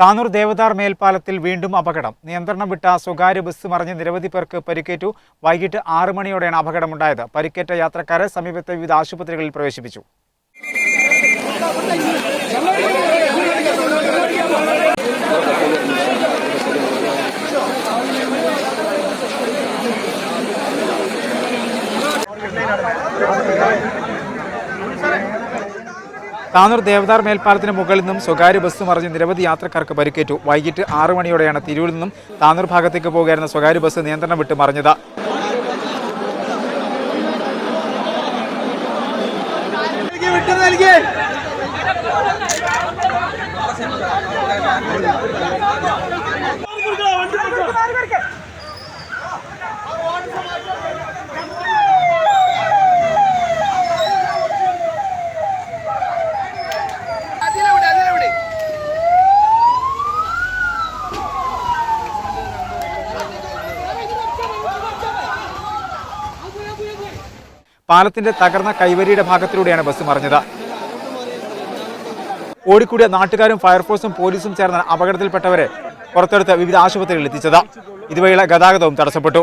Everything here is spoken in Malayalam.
താനൂർ ദേവദാർ മേൽപ്പാലത്തിൽ വീണ്ടും അപകടം. നിയന്ത്രണം വിട്ട സ്വകാര്യ ബസ് മറിഞ്ഞ് നിരവധി പേർക്ക് പരിക്കേറ്റു. വൈകിട്ട് ആറ് മണിയോടെയാണ് അപകടമുണ്ടായത്. പരിക്കേറ്റ യാത്രക്കാരെ സമീപത്തെ വിവിധ ആശുപത്രികളിൽ പ്രവേശിപ്പിച്ചു. താനൂർ ദേവദാർ മേൽപ്പാലത്തിന് മുകളിൽ നിന്നും സ്വകാര്യ ബസ് മറിഞ്ഞ് നിരവധി യാത്രക്കാർക്ക് പരിക്കേറ്റു. വൈകിട്ട് ആറ് മണിയോടെയാണ് തിരൂരിൽ നിന്നും താനൂർ ഭാഗത്തേക്ക് പോകുകയായിരുന്ന സ്വകാര്യ ബസ് നിയന്ത്രണം വിട്ട് മറിഞ്ഞത്. പാലത്തിന്റെ തകർന്ന കൈവരിയുടെ ഭാഗത്തിലൂടെയാണ് ബസ് മറിഞ്ഞത്. ഓടിക്കൂടിയ നാട്ടുകാരും ഫയർഫോഴ്സും പോലീസും ചേർന്ന അപകടത്തിൽപ്പെട്ടവരെ പുറത്തെടുത്ത് വിവിധ ആശുപത്രികളിൽ എത്തിച്ചത്. ഇതുവഴിയുള്ള ഗതാഗതവും തടസ്സപ്പെട്ടു.